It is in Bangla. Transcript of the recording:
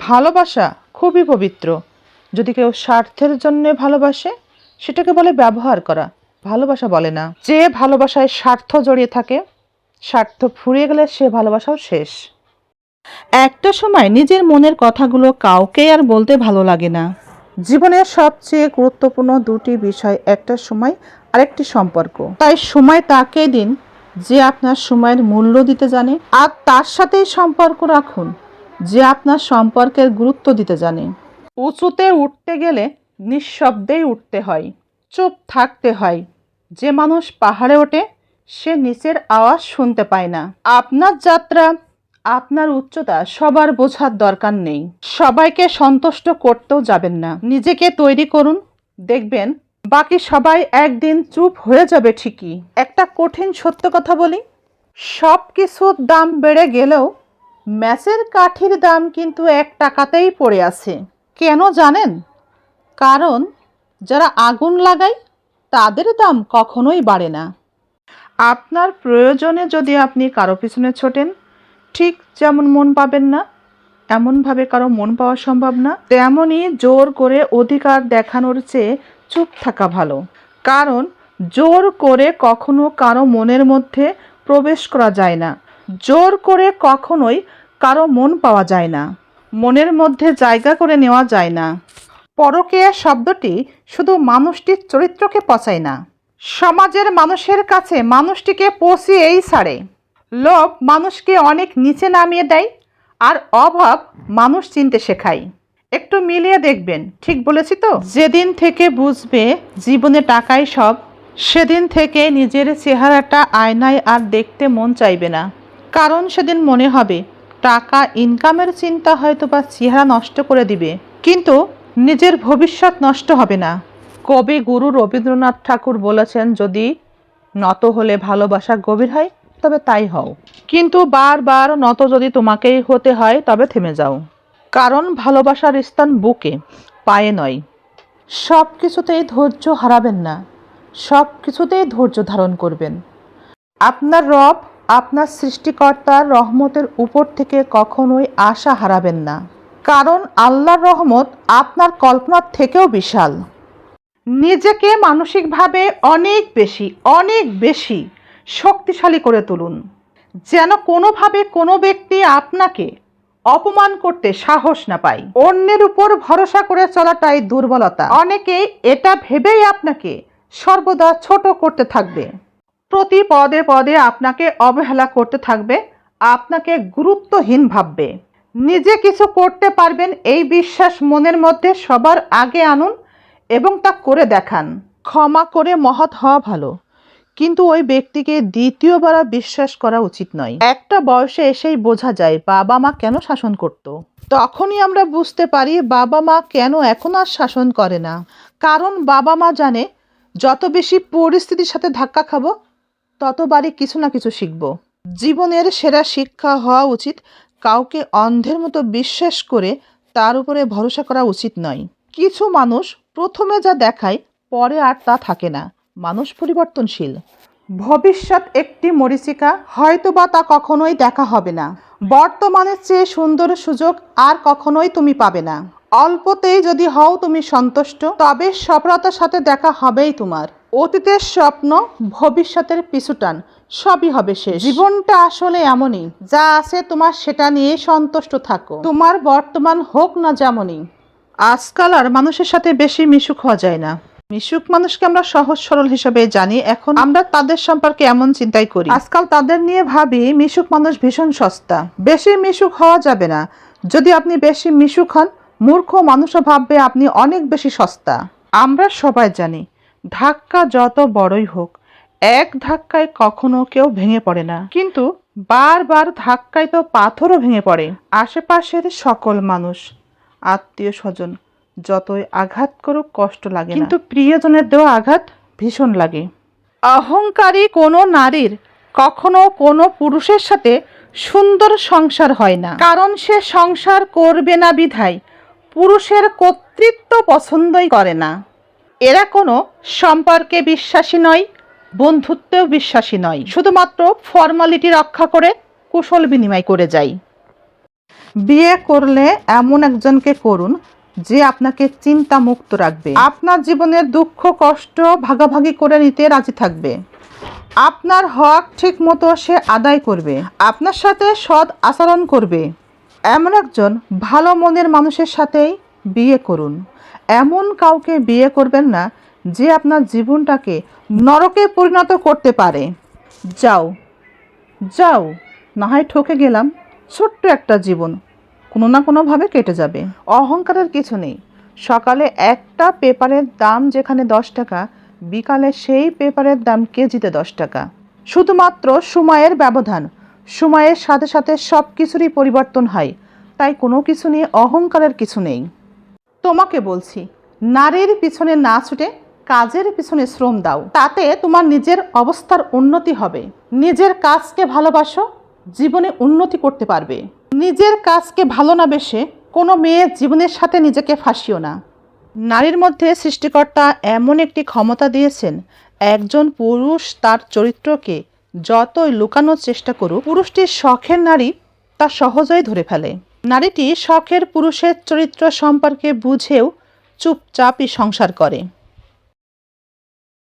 ভালোবাসা খুবই পবিত্র। যদি কেউ স্বার্থের জন্য ভালোবাসে, সেটাকে বলে ব্যবহার করা। ভালোবাসা বলে না। যে ভালোবাসায় স্বার্থ জড়িয়ে থাকে, স্বার্থ ফুরিয়ে গেলে সে ভালোবাসাও শেষ। একটা সময় নিজের মনের কথাগুলো কাউকে আর বলতে ভালো লাগে না। জীবনের সবচেয়ে গুরুত্বপূর্ণ দুটি বিষয়, একটা সময়, আরেকটি সম্পর্ক। তাই সময় তাকে দিন, যে আপনার সময়ের মূল্য দিতে জানে, আর তার সাথেই সম্পর্ক রাখুন। যে আপনার সম্পর্কের গুরুত্ব দিতে জানে। উঁচুতে উঠতে গেলে নিঃশব্দেই উঠতে হয়, চুপ থাকতে হয়। যে মানুষ পাহাড়ে ওঠে, সে নিচের আওয়াজ শুনতে পায় না। আপনার যাত্রা, আপনার উচ্চতা সবার বোঝার দরকার নেই। সবাইকে সন্তুষ্ট করতেও যাবেন না। নিজেকে তৈরি করুন, দেখবেন বাকি সবাই একদিন চুপ হয়ে যাবে ঠিকই। একটা কঠিন সত্য কথা বলি সব কিছুর দাম বেড়ে গেলেও ম্যাচের কাঠির দাম কিন্তু এক টাকাতেই পড়ে আছে। কেন জানেন? কারণ যারা আগুন লাগায়, তাদের দাম কখনোই বাড়ে না। আপনার প্রয়োজনে যদি আপনি কারও পিছনে ছোটেন, ঠিক যেমন মন পাবেন না, এমনভাবে কারও মন পাওয়া সম্ভব না, তেমনই জোর করে অধিকার দেখানোর চেয়ে চুপ থাকা ভালো। কারণ জোর করে কখনো কারও মনের মধ্যে প্রবেশ করা যায় না। জোর করে কখনোই কারও মন পাওয়া যায় না। মনের মধ্যে জায়গা করে নেওয়া যায় না। পরকীয়া শব্দটি শুধু মানুষটির চরিত্রকে পচায় না। সমাজের মানুষের কাছে মানুষটিকে পচিয়েই ছাড়ে। লোভ মানুষকে অনেক নিচে নামিয়ে দেয় আর অভাব মানুষ চিনতে শেখায়। একটু মিলিয়ে দেখবেন, ঠিক বলেছি তো? যেদিন থেকে বুঝবে জীবনে টাকাই সব, সেদিন থেকে নিজের চেহারাটা আয়নায় আর দেখতে মন চাইবে না। কারণ সেদিন মনে হবে, টাকা ইনকামের চিন্তা হয়তো বা চেহারা নষ্ট করে দিবে। কিন্তু নিজের ভবিষ্যৎ নষ্ট হবে না। কবি গুরু রবীন্দ্রনাথ ঠাকুর বলেছেন, যদি নত হলে ভালোবাসা গভীর হয়, তবে তাই হও। কিন্তু বারবার নত যদি তোমাকেই হতে হয়, তবে থেমে যাও। কারণ ভালোবাসার স্থান বুকে, পায়ে নয়। সব কিছুতেই ধৈর্য হারাবেন না। সব কিছুতেই ধৈর্য ধারণ করবেন। আপনার রব আপনার সৃষ্টিকর্তার রহমতের উপর থেকে কখনোই আশা হারাবেন না। কারণ আল্লাহর রহমত আপনার কল্পনার থেকেও বিশাল। নিজেকে মানসিকভাবে অনেক বেশি অনেক বেশি শক্তিশালী করে তুলুন। যেন কোনোভাবে কোনো ব্যক্তি আপনাকে অপমান করতে সাহস না পায়। অন্যের উপর ভরসা করে চলাটাই দুর্বলতা। অনেকেই এটা ভেবেই আপনাকে সর্বদা ছোট করতে থাকবে। প্রতি পদে পদে আপনাকে অবহেলা করতে থাকবে, আপনাকে গুরুত্বহীন ভাববে। নিজে কিছু করতে পারবেন এই বিশ্বাস মনের মধ্যে সবার আগে আনুন এবং তা করে দেখান। ক্ষমা করে মহৎ হওয়া ভালো। কিন্তু ওই ব্যক্তিকে দ্বিতীয়বার বিশ্বাস করা উচিত নয়। একটা বয়সে এসেই বোঝা যায় বাবা মা কেন শাসন করত। তখনই আমরা বুঝতে পারি বাবা মা কেন এখন আর শাসন করে না। কারণ বাবা মা জানে, যত বেশি পরিস্থিতির সাথে ধাক্কা খাব ততবারই কিছু না কিছু শিখব। জীবনের সেরা শিক্ষা হওয়া উচিত, কাউকে অন্ধের মতো বিশ্বাস করে তার উপরে ভরসা করা উচিত নয়। কিছু মানুষ প্রথমে যা দেখায়, পরে আর তা থাকে না। মানুষ পরিবর্তনশীল। ভবিষ্যৎ একটি মরিচিকা হয়তো বা তা কখনোই দেখা হবে না। বর্তমানের চেয়ে সুন্দর সুযোগ আর কখনোই তুমি পাবে না। অল্পতেই যদি হও তুমি সন্তুষ্ট, তবে সফলতার সাথে দেখা হবেই তোমার। অতীতের স্বপ্ন ভবিষ্যতের পিছুটান সবই হবে শেষ। জীবনটা আসলে এমনই, যা আছে তোমার সেটা নিয়ে সন্তুষ্ট থাকো। তোমার বর্তমান হোক না যেমনই, আজকাল আর মানুষের সাথে বেশি মিশুক হওয়া যায় না। মিশুক মানুষকে আমরা সহজ সরল হিসেবে জানি, এখন আমরা তাদের সম্পর্কে এমন চিন্তাই করি। আজকাল তাদের নিয়ে ভাবি, মিশুক মানুষ ভীষণ সস্তা। বেশি মিশুক হওয়া যাবে না। যদি আপনি বেশি মিশুক হন, মূর্খ মানুষও ভাববে আপনি অনেক বেশি সস্তা। আমরা সবাই জানি ধাক্কা যত বড়ই হোক এক ধাক্কায় কখনো কেউ ভেঙে পড়ে না। কিন্তু বারবার ধাক্কায় তো পাথরও ভেঙে পড়ে। আশেপাশের সকল মানুষ আত্মীয় স্বজন যতই আঘাত করুক কষ্ট লাগে কিন্তু প্রিয়জনের দেওয়া আঘাত ভীষণ লাগে। অহংকারী কোনো নারীর কখনো কোনো পুরুষের সাথে সুন্দর সংসার হয় না। কারণ সে সংসার করবে না বিধায় পুরুষের কর্তৃত্ব পছন্দই করে না। এরা কোনো সম্পর্কে বিশ্বাসী নয়, বন্ধুত্বেও বিশ্বাসী নয়। শুধুমাত্র ফর্মালিটি রক্ষা করে কুশল বিনিময় করে যায়। বিয়ে করলে এমন একজনকে করুন যে আপনাকে চিন্তা মুক্ত রাখবে। আপনার জীবনের দুঃখ, কষ্ট ভাগাভাগি করে নিতে রাজি থাকবে। আপনার হক ঠিক মতো সে আদায় করবে। আপনার সাথে সৎ আচরণ করবে। এমন একজন ভালো মনের মানুষের সাথেই বিয়ে করুন। এমন কাউকে বিয়ে করবেন না যে আপনার জীবনটাকে নরকে পরিণত করতে পারে। যাও যাও, না হয় ঠকে গেলাম, ছোট্ট একটা জীবন, কোনো না কোনোভাবে কেটে যাবে। অহংকারের কিছু নেই। সকালে একটা পেপারের দাম যেখানে দশ টাকা, বিকালে সেই পেপারের দাম কেজিতে দশ টাকা। শুধুমাত্র সময়ের ব্যবধান, সময়ের সাথে সাথে সব কিছুরই পরিবর্তন হয়। তাই কোনো কিছু নিয়ে অহংকারের কিছু নেই। তোমাকে বলছি, নারীর পিছনে না ছুটে কাজের পিছনে শ্রম দাও। তাতে তোমার নিজের অবস্থার উন্নতি হবে। নিজের কাজকে ভালোবাসো, জীবনে উন্নতি করতে পারবে। নিজের কাজকে ভালো না বেসে কোনো মেয়ে জীবনের সাথে নিজেকে ফাঁসিও না। নারীর মধ্যে সৃষ্টিকর্তা এমন একটি ক্ষমতা দিয়েছেন, একজন পুরুষ তার চরিত্রকে যতই লুকানোর চেষ্টা করুক, পুরুষটির শখের নারী তা সহজেই ধরে ফেলে। নারীটি শখের পুরুষের চরিত্র সম্পর্কে বুঝেও চুপচাপই সংসার করে।